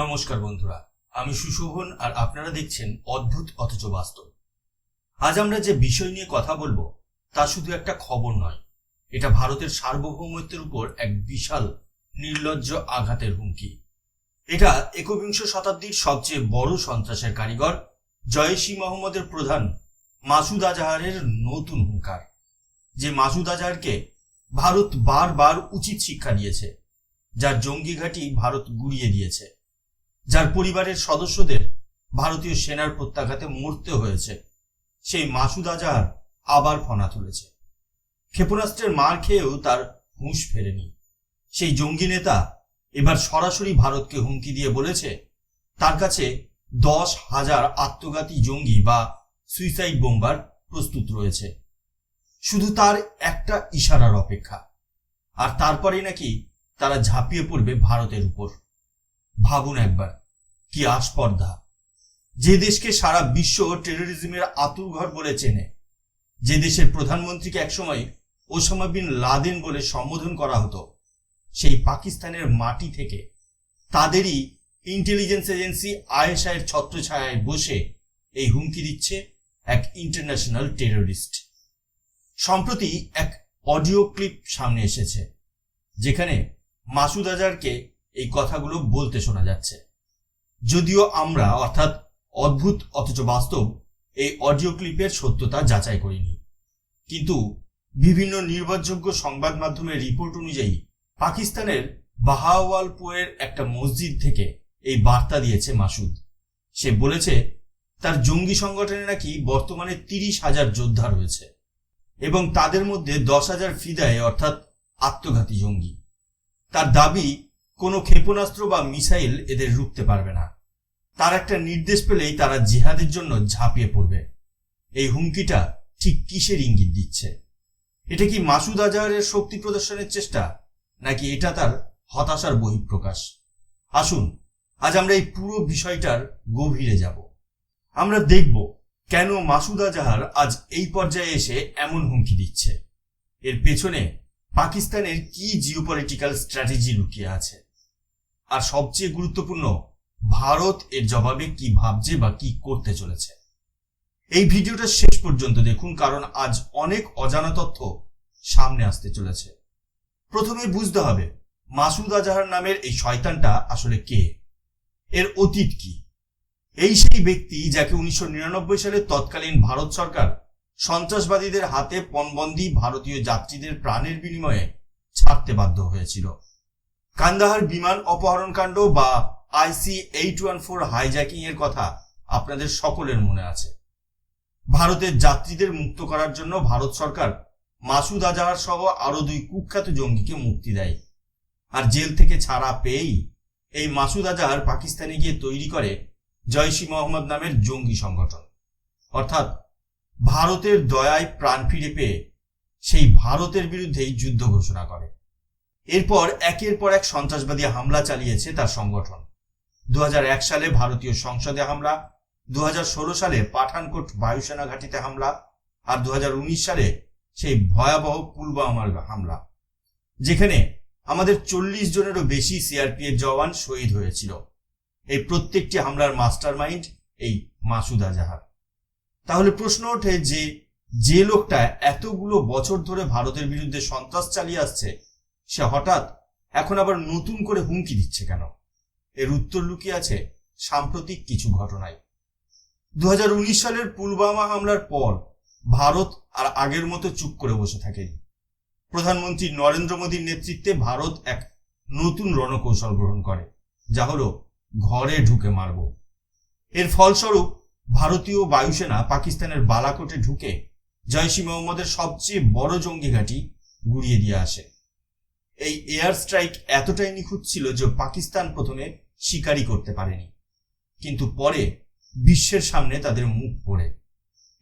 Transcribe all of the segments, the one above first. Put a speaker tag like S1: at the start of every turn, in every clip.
S1: নমস্কার বন্ধুরা, আমি সুশোভন আর আপনারা দেখছেন অদ্ভুত অথচ বাস্তব। আজ আমরা যে বিষয় নিয়ে কথা বলব, তা শুধু একটা খবর নয়, এটা ভারতের সার্বভৌমত্বের উপর এক বিশাল নির্লজ্জ আঘাতের হুমকি। এটা একবিংশ শতাব্দীর সবচেয়ে বড় সন্ত্রাসের কারিগর জয়েশি মোহাম্মদের প্রধান মাসুদ আজাহারের নতুন হুঙ্কার, যে মাসুদ আজাহারকে ভারত বারবার উচিত শিক্ষা দিয়েছে, যার জঙ্গি ঘাঁটি ভারত গুড়িয়ে দিয়েছে। যার পরিবারের সদস্যদের ভারতীয় সেনার প্রত্যাঘাতে মরতে হয়েছে, সেই মাসুদ আজাহার আবার ফনা তুলেছে। ক্ষেপণাস্ত্রের মার খেয়েও তার হুঁশ ফেরেনি। সেই জঙ্গি নেতা এবার সরাসরি ভারতকে হুমকি দিয়ে বলেছে, তার কাছে দশ হাজার আত্মঘাতী জঙ্গি বা সুইসাইড বোম্বার প্রস্তুত রয়েছে। শুধু তার একটা ইশারার অপেক্ষা, আর তারপরে নাকি তারা ঝাঁপিয়ে পড়বে ভারতের উপর। ভাবুন একবার, কি আস্পর্ধা। যে দেশকে সারা বিশ্ব টেরোরিজমের আতুরঘর বলে চেনে, যে দেশের প্রধানমন্ত্রীকে একসময় ওসামা বিন লাদেন বলে সম্বোধন করা হতো, সেই পাকিস্তানের মাটি থেকে। তাদেরই ইন্টেলিজেন্স এজেন্সি আয়েশায়ের ছত্রছায়ায় বসে এই হুমকি দিচ্ছে এক ইন্টারন্যাশনাল টেররিস্ট সম্প্রতি এক অডিও ক্লিপ সামনে এসেছে, যেখানে মাসুদ আজারকে এই কথাগুলো বলতে শোনা যাচ্ছে। যদিও আমরা, অর্থাৎ অদ্ভুত, অথচ বাস্তব, এই অডিও ক্লিপের সত্যতা যাচাই করিনি। কিন্তু বিভিন্ন নির্ভরযোগ্য সংবাদ মাধ্যমের রিপোর্ট অনুযায়ী পাকিস্তানের বাহাওয়ালপুরের একটা মসজিদ থেকে এই বার্তা দিয়েছে মাসুদ। সে বলেছে, তার জঙ্গি সংগঠনে নাকি বর্তমানে তিরিশ হাজার যোদ্ধা রয়েছে এবং তাদের মধ্যে দশ হাজার ফিদায়, অর্থাৎ আত্মঘাতী জঙ্গি। তার দাবি কোনো ক্ষেপণাস্ত্র বা মিসাইল এদের রুখতে পারবে না। তার একটা নির্দেশ পেলেই তারা জিহাদের জন্য ঝাঁপিয়ে পড়বে। এই হুমকিটা ঠিক কিসের ইঙ্গিত দিচ্ছে? এটা কি মাসুদ আজহারের শক্তি প্রদর্শনের চেষ্টা, নাকি এটা তার হতাশার বহিঃপ্রকাশ? আসুন, আজ আমরা এই পুরো বিষয়টার গভীরে যাব। আমরা দেখব কেন মাসুদ আজহার আজ এই পর্যায়ে এসে এমন হুমকি দিচ্ছে। এর পেছনে পাকিস্তানের কি জিওপলিটিক্যাল স্ট্র্যাটেজি লুকিয়ে আছে? আর সবচেয়ে গুরুত্বপূর্ণ, ভারত এর জবাবে কি ভাবছে বা কি করতে চলেছে। এই ভিডিওটা শেষ পর্যন্ত দেখুন, কারণ আজ অনেক অজানা তথ্য সামনে আসতে চলেছে। প্রথমে বুঝতে হবে, মাসুদ আজাহার নামের এই শয়তানটা আসলে কে? এর অতীত কি? এই সেই ব্যক্তি যাকে উনিশশো নিরানব্বই সালে তৎকালীন ভারত সরকার সন্ত্রাসবাদীদের হাতে পণবন্দি ভারতীয় যাত্রীদের প্রাণের বিনিময়ে ছাড়তে বাধ্য হয়েছিল। কান্দাহার বিমান অপহরণকাণ্ড বা IC eight one four hijacking এর কথা আপনাদের সকলের মনে আছে। ভারতের যাত্রীদের মুক্ত করার জন্য ভারত সরকার মাসুদ আজাহার সহ আরও দুই কুখ্যাত জঙ্গিকে মুক্তি দেয়। আর জেল থেকে ছাড়া পেয়েই এই মাসুদ আজাহার পাকিস্তানে গিয়ে তৈরি করে জয়সি মোহাম্মদ নামের জঙ্গি সংগঠন। অর্থাৎ ভারতের দয়ায় প্রাণ ফিরে পেয়ে সেই ভারতের বিরুদ্ধেই যুদ্ধ ঘোষণা করে। এরপর একের পর এক সন্ত্রাসবাদী হামলা চালিয়েছে তার সংগঠন। দু হাজার এক সালে ভারতীয় সংসদে হামলা দু হাজার ষোলো সালে পাঠানকোট বায়ুসেনা ঘাঁটিতে হামলা, আর দু সালে সেই ভয়াবহ পুলওয়ামার হামলা, যেখানে আমাদের চল্লিশ জনেরও বেশি সিআরপিএফ জওয়ান শহীদ হয়েছিল। এই প্রত্যেকটি হামলার মাস্টার মাইন্ড এই মাসুদ আজাহার। তাহলে প্রশ্ন ওঠে যে যে লোকটা এতগুলো বছর ধরে ভারতের বিরুদ্ধে সন্ত্রাস চালিয়ে আসছে সে হঠাৎ এখন আবার নতুন করে হুমকি দিচ্ছে কেন? এর উত্তর লুকিয়ে আছে সাম্প্রতিক কিছু ঘটনায়। দু হাজার উনিশ সালের পুলবামা হামলার পর ভারত আর আগের মতো চুপ করে বসে থাকেনি। প্রধানমন্ত্রী নরেন্দ্র মোদীর নেতৃত্বে ভারত এক নতুন রণকৌশল গ্রহণ করে, যা হলো ঘরে ঢুকে মারব। এর ফলস্বরূপ ভারতীয় বায়ুসেনা পাকিস্তানের বালাকোটে ঢুকে জয়সি মোহাম্মদের সবচেয়ে বড় জঙ্গি ঘাঁটি গুড়িয়ে দিয়ে আসে। এই এয়ার স্ট্রাইক এতটাই নিখুঁত ছিল যে পাকিস্তান প্রথমে স্বীকারই করতে পারেনি। কিন্তু পরে বিশ্বের সামনে তাদের মুখ পড়ে।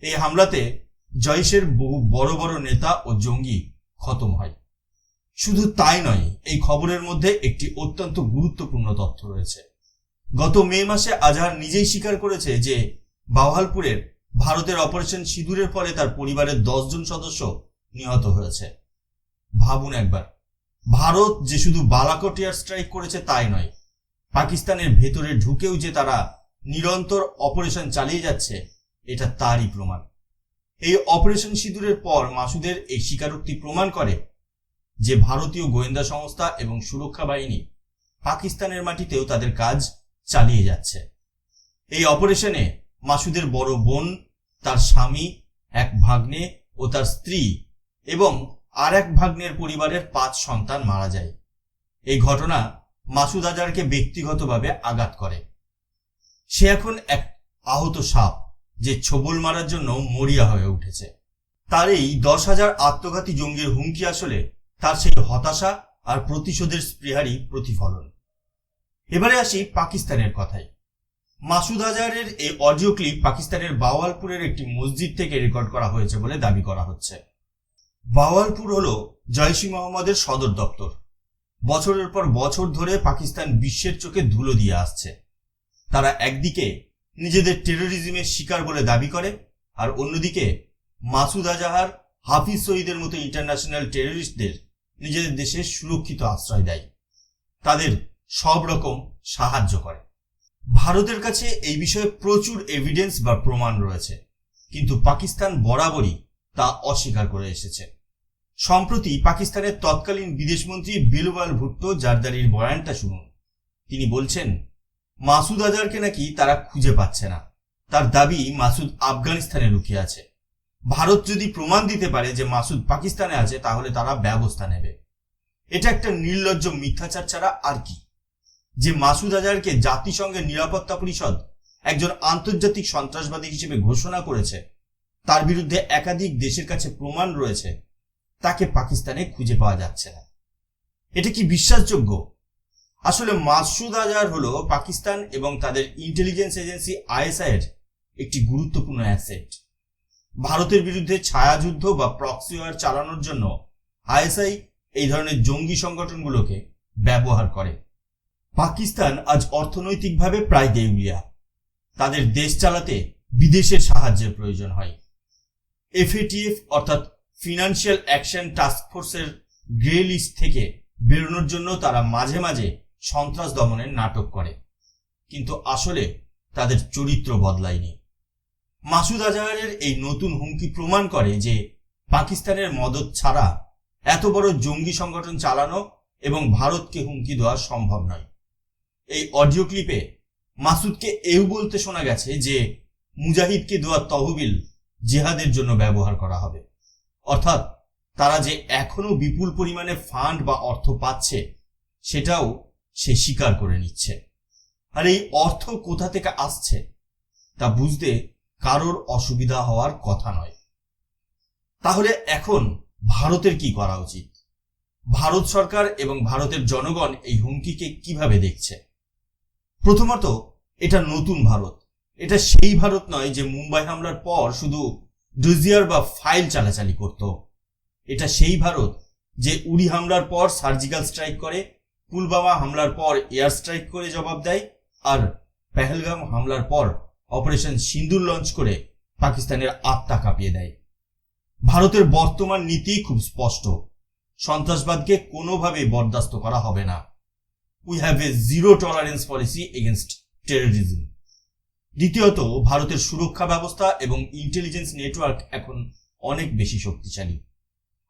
S1: এই হামলাতে জয়সের বহু বড় বড় নেতা ও জঙ্গি খতম হয়। শুধু তাই নয়, এই খবরের মধ্যে একটি অত্যন্ত গুরুত্বপূর্ণ তথ্য রয়েছে। গত মে মাসে আজহার নিজেই স্বীকার করেছে যে বাওয়ালপুরের ভারতের অপারেশন সিঁদুরের ফলে তার পরিবারের দশজন সদস্য নিহত হয়েছে। ভাবুন একবার ভারত যে শুধু বালাকোট এয়ার স্ট্রাইক করেছে তাই নয়, পাকিস্তানের ভেতরে ঢুকেও যে তারা নিরন্তর অপারেশন চালিয়ে যাচ্ছে, এটা তারই প্রমাণ। এই অপারেশন সিঁদুরের পর মাসুদের এই স্বীকারোক্তি প্রমাণ করে যে ভারতীয় গোয়েন্দা সংস্থা এবং সুরক্ষা বাহিনী পাকিস্তানের মাটিতেও তাদের কাজ চালিয়ে যাচ্ছে। এই অপারেশনে মাসুদের বড় বোন, তার স্বামী, এক ভাগ্নে ও তার স্ত্রী এবং আর এক ভাগ্নের পরিবারের পাঁচ সন্তান মারা যায়। এই ঘটনা মাসুদ আজারকে ব্যক্তিগতভাবে আঘাত করে। সে এখন এক আহত সাপ যে ছবল মারার জন্য মরিয়া হয়ে উঠেছে। তার এই দশ হাজার আত্মঘাতী জঙ্গির হুমকি আসলে তার সেই হতাশা আর প্রতিশোধের স্পৃহারই প্রতিফলন। এবারে আসি পাকিস্তানের কথায়। মাসুদ আজারের এই অডিও ক্লিপ পাকিস্তানের বাওয়ালপুরের একটি মসজিদ থেকে রেকর্ড করা হয়েছে বলে দাবি করা হচ্ছে। বাওয়ালপুর হল জয়সি মোহাম্মদের সদর দপ্তর। বছরের পর বছর ধরে পাকিস্তান বিশ্বের চোখে ধুলো দিয়ে আসছে। তারা একদিকে নিজেদের টেরোরিজমের শিকার বলে দাবি করে, আর অন্যদিকে মাসুদ আজাহার হাফিজ সঈদের মতো ইন্টারন্যাশনাল টেররিস্টদের নিজেদের দেশে সুরক্ষিত আশ্রয় দেয়। তাদের সব রকম সাহায্য করে। ভারতের কাছে এই বিষয়ে প্রচুর এভিডেন্স বা প্রমাণ রয়েছে। কিন্তু পাকিস্তান বরাবরই তা অস্বীকার করে এসেছে। সম্প্রতি পাকিস্তানের তৎকালীন বিদেশমন্ত্রী বিলওয়াল ভুট্টো জারদারির বয়ানটা শুনুন। তিনি বলছেন, মাসুদ আজারকে নাকি তারা খুঁজে পাচ্ছে না। তার দাবি মাসুদ আফগানিস্তানে লুকিয়ে আছে। ভারত যদি প্রমাণ দিতে পারে যে মাসুদ পাকিস্তানে আছে, তাহলে তারা ব্যবস্থা নেবে। এটা একটা নির্লজ্জ মিথ্যাচার ছাড়া আর কি। যে মাসুদ আজারকে জাতিসংঘের নিরাপত্তা পরিষদ একজন আন্তর্জাতিক সন্ত্রাসবাদী হিসেবে ঘোষণা করেছে তার বিরুদ্ধে একাধিক দেশের কাছে প্রমাণ রয়েছে। তাকে পাকিস্তানে খুঁজে পাওয়া যাচ্ছে না। এটা কি বিশ্বাসযোগ্য? আসলে মাসুদ আজহার হলো পাকিস্তান এবং তাদের ইন্টেলিজেন্স এজেন্সি আইএসআই এর একটি গুরুত্বপূর্ণ অ্যাসেট ভারতের বিরুদ্ধে ছায়াযুদ্ধ বা প্রক্সি ওয়ার চালানোর জন্য আইএসআই এই ধরনের জঙ্গি সংগঠনগুলোকে ব্যবহার করে। পাকিস্তান আজ অর্থনৈতিকভাবে প্রায় দেউলিয়া। তাদের দেশ চালাতে বিদেশের সাহায্যের প্রয়োজন হয়। এফএটিএফ অর্থাৎ ফিনান্সিয়াল অ্যাকশন টাস্ক ফোর্সের গ্রে লিস্ট থেকে বেরোনোর জন্য তারা মাঝে মাঝে সন্ত্রাস দমনের নাটক করে। কিন্তু আসলে তাদের চরিত্র বদলায়নি। মাসুদ আজহারের এই নতুন হুমকি প্রমাণ করে যে পাকিস্তানের মদত ছাড়া এত বড় জঙ্গি সংগঠন চালানো এবং ভারতকে হুমকি দেওয়া সম্ভব নয়। এই অডিও ক্লিপে মাসুদকে এও বলতে শোনা গেছে যে মুজাহিদকে দেওয়া তহবিল জেহাদের জন্য ব্যবহার করা হবে। অর্থাৎ তারা যে এখনও বিপুল পরিমাণে ফান্ড বা অর্থ পাচ্ছে, সেটাও সে স্বীকার করে নিচ্ছে। আর এই অর্থ কোথা থেকে আসছে, তা বুঝতে কারোর অসুবিধা হওয়ার কথা নয়। তাহলে এখন ভারতের কি করা উচিত? ভারত সরকার এবং ভারতের জনগণ এই হুমকিকে কীভাবে দেখছে? প্রথমত, এটা নতুন ভারত। এটা সেই ভারত নয় যে মুম্বাই হামলার পর শুধু ডোজিয়ার বা ফাইল চালাচালি করত। এটা সেই ভারত যে উড়ি হামলার পর সার্জিক্যাল স্ট্রাইক করে পুলবামা হামলার পর এয়ার স্ট্রাইক করে জবাব দেয় আর পেহেলগাম হামলার পর অপারেশন সিন্দুর লঞ্চ করে পাকিস্তানের আত্মা কাঁপিয়ে দেয়। ভারতের বর্তমান নীতি খুব স্পষ্ট। সন্ত্রাসবাদকে কোনোভাবেই বরদাস্ত করা হবে না। We have a zero tolerance policy against terrorism দ্বিতীয়ত, ভারতের সুরক্ষা ব্যবস্থা এবং ইন্টেলিজেন্স নেটওয়ার্ক এখন অনেক বেশি শক্তিশালী।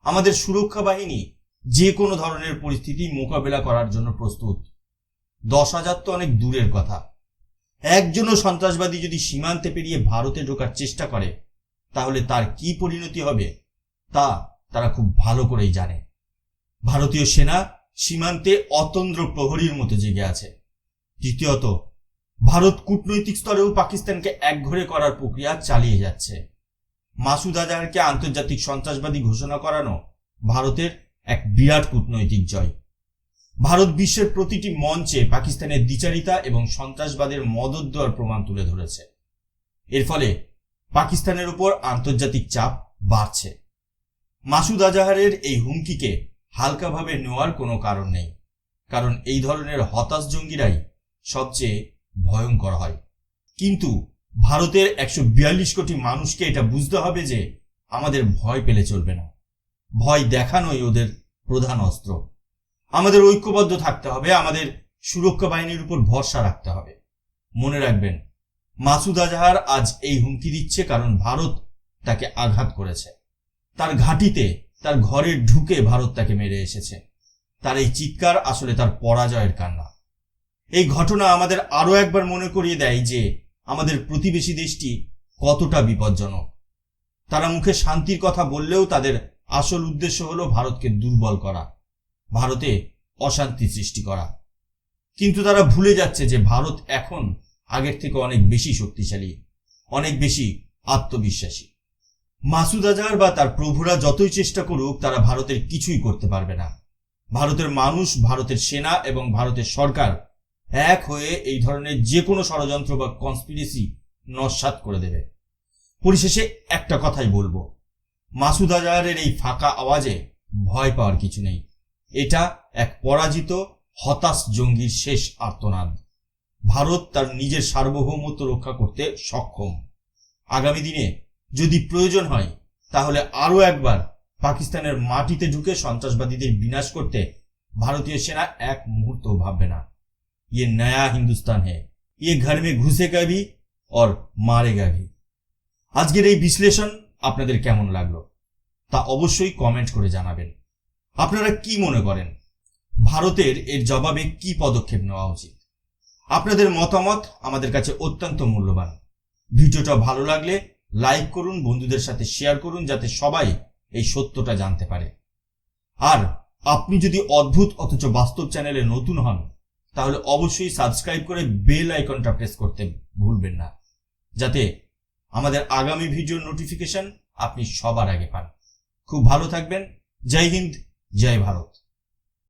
S1: আমাদের সুরক্ষা বাহিনী যে কোনো ধরনের পরিস্থিতি মোকাবেলা করার জন্য প্রস্তুত। দশ হাজার তো অনেক দূরের কথা। একজনও সন্ত্রাসবাদী যদি সীমান্তে পেরিয়ে ভারতে ঢোকার চেষ্টা করে, তাহলে তার কি পরিণতি হবে, তা তারা খুব ভালো করেই জানে। ভারতীয় সেনা সীমান্তে অতন্দ্র প্রহরীর মতো জেগে আছে। তৃতীয়ত ভারত কূটনৈতিক স্তরেও পাকিস্তানকে একঘরে করার প্রক্রিয়া চালিয়ে যাচ্ছে। মাসুদ আজহারকে আন্তর্জাতিক সন্ত্রাসবাদী ঘোষণা করানো ভারতের এক বিরাট কূটনৈতিক জয়। ভারত বিশ্বের প্রতিটি মঞ্চে পাকিস্তানের দ্বিচারিতা এবং সন্ত্রাসবাদের মদত দেওয়ার প্রমাণ তুলে ধরেছে। এর ফলে পাকিস্তানের উপর আন্তর্জাতিক চাপ বাড়ছে। মাসুদ আজাহারের এই হুমকিকে হালকাভাবে নেওয়ার কোনো কারণ নেই। কারণ এই ধরনের হতাশ জঙ্গিরাই সবচেয়ে ভয়ঙ্কর হয়। কিন্তু ভারতের একশো বিয়াল্লিশ কোটি মানুষকে এটা বুঝতে হবে যে আমাদের ভয় পেলে চলবে না। ভয় দেখানোই ওদের প্রধান অস্ত্র। আমাদের ঐক্যবদ্ধ থাকতে হবে, আমাদের সুরক্ষা বাহিনীর উপর ভরসা রাখতে হবে। মনে রাখবেন, মাসুদ আজহার আজ এই হুমকি দিচ্ছে কারণ ভারত তাকে আঘাত করেছে। তার ঘাঁটিতে, তার ঘরে ঢুকে ভারত তাকে মেরে এসেছে। তার এই চিৎকার আসলে তার পরাজয়ের কান্না। এই ঘটনা আমাদের আরও একবার মনে করিয়ে দেয় যে আমাদের প্রতিবেশী দেশটি কতটা বিপজ্জনক। তারা মুখে শান্তির কথা বললেও তাদের আসল উদ্দেশ্য হলো ভারতকে দুর্বল করা, ভারতে অশান্তি সৃষ্টি করা। কিন্তু তারা ভুলে যাচ্ছে যে ভারত এখন আগের থেকে অনেক বেশি শক্তিশালী, অনেক বেশি আত্মবিশ্বাসী। মাসুদ আজহার বা তার প্রভুরা যতই চেষ্টা করুক, তারা ভারতের কিছুই করতে পারবে না। ভারতের মানুষ, ভারতের সেনা এবং ভারতের সরকার এক হয়ে এই ধরনের যে কোনো ষড়যন্ত্র বা কনস্পিরেসি নস্বাত করে দেবে। পরিশেষে একটা কথাই বলব। মাসুদ আজহারের এই ফাঁকা আওয়াজে ভয় পাওয়ার কিছু নেই। এটা এক পরাজিত, হতাশ জঙ্গির শেষ আর্তনাদ। ভারত তার নিজের সার্বভৌমত্ব রক্ষা করতে সক্ষম। আগামী দিনে যদি প্রয়োজন হয়, তাহলে আরও একবার পাকিস্তানের মাটিতে ঢুকে সন্ত্রাসবাদীদের বিনাশ করতে ভারতীয় সেনা এক মুহূর্ত ভাববে না। ये नया हिंदुस्तान है ये घर में घुसेगा भी और मारेगा भी আজকের এই বিশ্লেষণ আপনাদের কেমন লাগলো তা অবশ্যই কমেন্ট করে জানাবেন আপনারা কি মনে করেন ভারতের এর জবাবে কি পদক্ষেপ নেওয়া উচিত আপনাদের মতামত আমাদের কাছে অত্যন্ত মূল্যবান ভিডিওটা ভালো লাগলে লাইক করুন বন্ধুদের সাথে শেয়ার করুন যাতে সবাই এই সত্যটা জানতে পারে আর আপনি যদি অদ্ভুত অথচ বাস্তব চ্যানেলে নতুন হন তাহলে অবশ্যই সাবস্ক্রাইব করে বেল আইকনটা প্রেস করতে ভুলবেন না, যাতে আমাদের আগামী ভিডিওর নোটিফিকেশন আপনি সবার আগে পান। খুব ভালো থাকবেন। জয় হিন্দ, জয় ভারত।